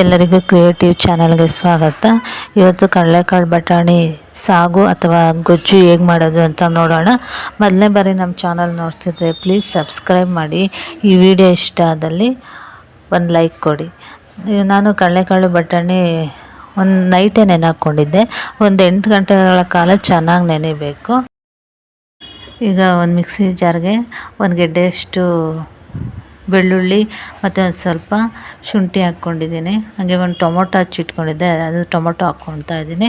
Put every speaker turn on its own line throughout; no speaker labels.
ಎಲ್ಲರಿಗೂ ಕ್ರಿಯೇಟಿವ್ ಚಾನಲ್ಗೆ ಸ್ವಾಗತ. ಇವತ್ತು ಕಡಲೆಕಾಳು ಬಟಾಣಿ ಸಾಗು ಅಥವಾ ಗೊಜ್ಜು ಹೇಗೆ ಮಾಡೋದು ಅಂತ ನೋಡೋಣ. ಮೊದಲನೇ ಬಾರಿ ನಮ್ಮ ಚಾನಲ್ ನೋಡ್ತಿದ್ರೆ ಪ್ಲೀಸ್ ಸಬ್ಸ್ಕ್ರೈಬ್ ಮಾಡಿ. ಈ ವಿಡಿಯೋ ಇಷ್ಟ ಆದಲ್ಲಿ ಒಂದು ಲೈಕ್ ಕೊಡಿ. ನಾನು ಕಡಲೆಕಾಳು ಬಟಾಣಿ ಒಂದು ನೈಟೇ ನೆನೆ ಒಂದು ಎಂಟು ಗಂಟೆಗಳ ಕಾಲ ಚೆನ್ನಾಗಿ ನೆನೆಬೇಕು. ಈಗ ಒಂದು ಮಿಕ್ಸಿ ಜಾರ್ಗೆ ಒಂದು ಗೆಡ್ಡೆಯಷ್ಟು ಬೆಳ್ಳುಳ್ಳಿ ಮತ್ತು ಒಂದು ಸ್ವಲ್ಪ ಶುಂಠಿ ಹಾಕ್ಕೊಂಡಿದ್ದೀನಿ. ಹಾಗೆ ಒಂದು ಟೊಮೊಟೊ ಹಚ್ಚಿಟ್ಕೊಂಡಿದ್ದೆ ಅದು ಟೊಮೊಟೊ ಹಾಕ್ಕೊಳ್ತಾ ಇದ್ದೀನಿ.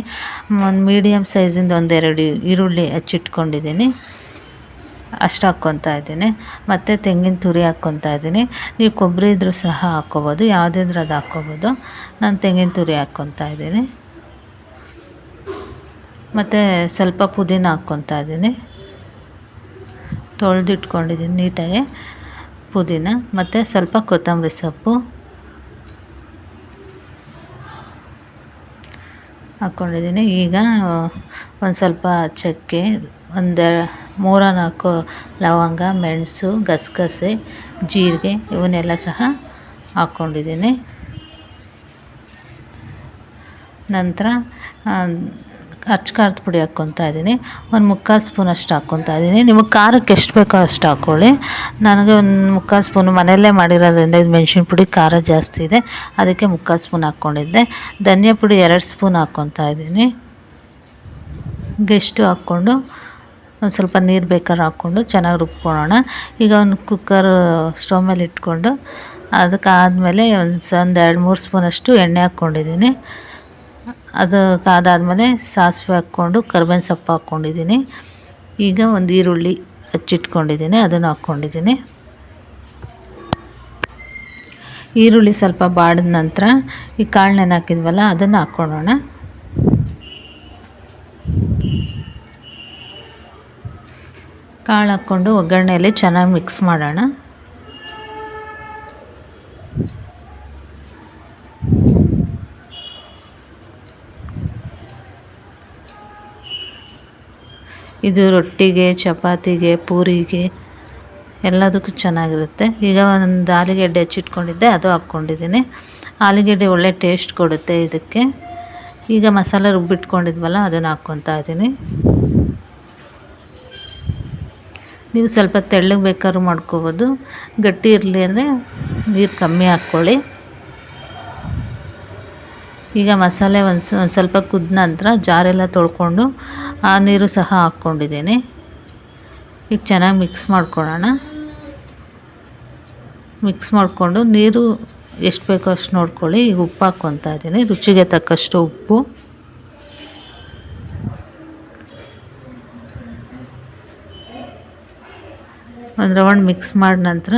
ಒಂದು ಮೀಡಿಯಮ್ ಸೈಜಿಂದ ಒಂದೆರಡು ಈರುಳ್ಳಿ ಹಚ್ಚಿಟ್ಕೊಂಡಿದ್ದೀನಿ ಅಷ್ಟು ಹಾಕ್ಕೊತಾ ಇದ್ದೀನಿ. ಮತ್ತು ತೆಂಗಿನ ತುರಿ ಹಾಕ್ಕೊತಾ ಇದ್ದೀನಿ. ನೀವು ಕೊಬ್ಬರಿ ಇದ್ದರೂ ಸಹ ಹಾಕ್ಕೋಬೋದು. ಯಾವುದಿದ್ರೂ ಅದು ಹಾಕ್ಕೋಬೋದು. ನಾನು ತೆಂಗಿನ ತುರಿ ಹಾಕ್ಕೊತಾ ಇದ್ದೀನಿ. ಮತ್ತು ಸ್ವಲ್ಪ ಪುದೀನ ಹಾಕ್ಕೊತಾ ಇದ್ದೀನಿ. ತೊಳೆದಿಟ್ಕೊಂಡಿದ್ದೀನಿ ನೀಟಾಗಿ. ಪುದೀನ ಮತ್ತು ಸ್ವಲ್ಪ ಕೊತ್ತಂಬರಿ ಸೊಪ್ಪು ಹಾಕ್ಕೊಂಡಿದ್ದೀನಿ ಈಗ ಒಂದು ಸ್ವಲ್ಪ ಚಕ್ಕೆ, ಒಂದು ಮೂರ ನಾಲ್ಕು ಲವಂಗ, ಮೆಣಸು, ಗಸಗಸೆ, ಜೀರಿಗೆ ಇವನ್ನೆಲ್ಲ ಸಹ ಹಾಕ್ಕೊಂಡಿದ್ದೀನಿ ನಂತರ ಅಚ್ಚ ಖಾರದ ಪುಡಿ ಹಾಕ್ಕೊತಾ ಇದ್ದೀನಿ. ಒಂದು ಮುಕ್ಕಾಲು ಸ್ಪೂನ್ ಅಷ್ಟು ಹಾಕ್ಕೊತಾ ಇದ್ದೀನಿ. ನಿಮಗೆ ಖಾರಕ್ಕೆ ಎಷ್ಟು ಬೇಕೋ ಅಷ್ಟು ಹಾಕ್ಕೊಳ್ಳಿ ನನಗೆ ಒಂದು ಮುಕ್ಕಾಲು ಸ್ಪೂನು ಮನೆಯಲ್ಲೇ ಮಾಡಿರೋದ್ರಿಂದ ಇದು ಮೆಣಸಿನ ಪುಡಿ ಖಾರ ಜಾಸ್ತಿ ಇದೆ. ಅದಕ್ಕೆ ಮುಕ್ಕಾಲು ಸ್ಪೂನ್ ಹಾಕ್ಕೊಂಡಿದ್ದೆ ಧನಿಯಾ ಪುಡಿ ಎರಡು ಸ್ಪೂನ್ ಹಾಕ್ಕೊತಾ ಇದ್ದೀನಿ. ಗೆಸ್ಟು ಹಾಕ್ಕೊಂಡು ಒಂದು ಸ್ವಲ್ಪ ನೀರು ಬೇಕಾದ್ರೆ ಹಾಕ್ಕೊಂಡು ಚೆನ್ನಾಗಿ ರುಬ್ಕೊಳ್ಳೋಣ. ಈಗ ಒಂದು ಕುಕ್ಕರ್ ಸ್ಟವ್ ಮೇಲೆ ಇಟ್ಕೊಂಡು ಅದಕ್ಕೆ ಆದಮೇಲೆ ಒಂದು ಒಂದು ಎರಡು ಮೂರು ಸ್ಪೂನಷ್ಟು ಎಣ್ಣೆ ಹಾಕ್ಕೊಂಡಿದ್ದೀನಿ. ಅದು ಅದಾದಮೇಲೆ ಸಾಸಿವೆ ಹಾಕ್ಕೊಂಡು, ಕರ್ಬೇವಿನ ಸೊಪ್ಪು ಹಾಕ್ಕೊಂಡಿದ್ದೀನಿ. ಈಗ ಒಂದು ಈರುಳ್ಳಿ ಹಚ್ಚಿಟ್ಕೊಂಡಿದ್ದೀನಿ, ಅದನ್ನು ಹಾಕ್ಕೊಂಡಿದ್ದೀನಿ. ಈರುಳ್ಳಿ ಸ್ವಲ್ಪ ಬಾಡಿದ ನಂತರ ಈ ಕಾಳು ನೆನೆ ಹಾಕಿದ್ವಲ್ಲ, ಅದನ್ನು ಹಾಕ್ಕೊಳ್ಳೋಣ. ಕಾಳು ಹಾಕ್ಕೊಂಡು ಒಗ್ಗರಣೆಯಲ್ಲಿ ಚೆನ್ನಾಗಿ ಮಿಕ್ಸ್ ಮಾಡೋಣ. ಇದು ರೊಟ್ಟಿಗೆ, ಚಪಾತಿಗೆ, ಪೂರಿಗೆ ಎಲ್ಲದಕ್ಕೂ ಚೆನ್ನಾಗಿರುತ್ತೆ. ಈಗ ಒಂದು ಆಲೂಗೆಡ್ಡೆ ಹಚ್ಚಿಟ್ಕೊಂಡಿದ್ದೆ, ಅದು ಹಾಕ್ಕೊಂಡಿದ್ದೀನಿ. ಆಲೂಗೆಡ್ಡೆ ಒಳ್ಳೆ ಟೇಸ್ಟ್ ಕೊಡುತ್ತೆ ಇದಕ್ಕೆ. ಈಗ ಮಸಾಲೆ ರುಬ್ಬಿಟ್ಕೊಂಡಿದ್ವಲ್ಲ, ಅದನ್ನು ಹಾಕ್ಕೊತಾ ಇದ್ದೀನಿ. ನೀವು ಸ್ವಲ್ಪ ತೆಳ್ಳಗೆ ಬೇಕಾದ್ರೂ ಮಾಡ್ಕೋಬೋದು. ಗಟ್ಟಿ ಇರಲಿ ಅಂದರೆ ನೀರು ಕಮ್ಮಿ ಹಾಕ್ಕೊಳ್ಳಿ. ಈಗ ಮಸಾಲೆ ಒಂದು ಸ್ವಲ್ಪ ಕುದ್ದ ನಂತರ ಜಾರೆಲ್ಲ ತೊಳ್ಕೊಂಡು ಆ ನೀರು ಸಹ ಹಾಕ್ಕೊಂಡಿದ್ದೀನಿ. ಈಗ ಚೆನ್ನಾಗಿ ಮಿಕ್ಸ್ ಮಾಡ್ಕೊಳ್ಳೋಣ. ಮಿಕ್ಸ್ ಮಾಡಿಕೊಂಡು ನೀರು ಎಷ್ಟು ಬೇಕೋ ಅಷ್ಟು ನೋಡ್ಕೊಳ್ಳಿ. ಈಗ ಉಪ್ಪು ಹಾಕ್ಕೊತಾ ಇದ್ದೀನಿ. ರುಚಿಗೆ ತಕ್ಕಷ್ಟು ಉಪ್ಪು. ಒಂದು ರೌಂಡ್ ಮಿಕ್ಸ್ ಮಾಡಿದ ನಂತರ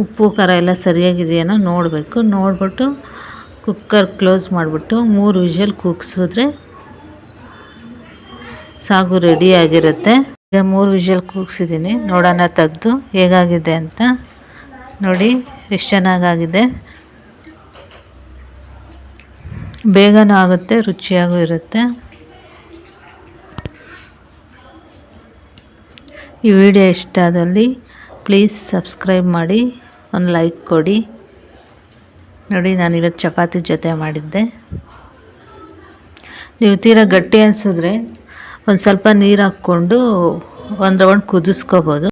ಉಪ್ಪು, ಖಾರ ಎಲ್ಲ ಸರಿಯಾಗಿದೆಯೇನೋ ನೋಡಬೇಕು. ನೋಡಿಬಿಟ್ಟು ಕುಕ್ಕರ್ ಕ್ಲೋಸ್ ಮಾಡಿಬಿಟ್ಟು ಮೂರು ವಿಷಲ್ ಕೂಗಿಸಿದ್ರೆ ಸಾಗು ರೆಡಿ ಆಗಿರುತ್ತೆ. ಈಗ ಮೂರು ವಿಷಲ್ ಕೂಗಿಸಿದ್ದೀನಿ. ನೋಡೋಣ ತೆಗೆದು ಹೇಗಾಗಿದೆ ಅಂತ. ನೋಡಿ, ಎಷ್ಟು ಚೆನ್ನಾಗಾಗಿದೆ. ಬೇಗನೂ ಆಗುತ್ತೆ, ರುಚಿಯಾಗೂ ಇರುತ್ತೆ. ಈ ವಿಡಿಯೋ ಇಷ್ಟ ಆದಲ್ಲಿ ಪ್ಲೀಸ್ ಸಬ್ಸ್ಕ್ರೈಬ್ ಮಾಡಿ. ಒಂದು ಲೈಕ್ ಕೊಡಿ. ನೋಡಿ, ನಾನಿವತ್ತು ಚಪಾತಿ ಜೊತೆ ಮಾಡಿದ್ದೆ. ನೀವು ತೀರಾ ಗಟ್ಟಿ ಅನಿಸಿದ್ರೆ ಒಂದು ಸ್ವಲ್ಪ ನೀರು ಹಾಕ್ಕೊಂಡು ಒಂದು ರೌಂಡ್ ಕುದಿಸ್ಕೋಬೋದು.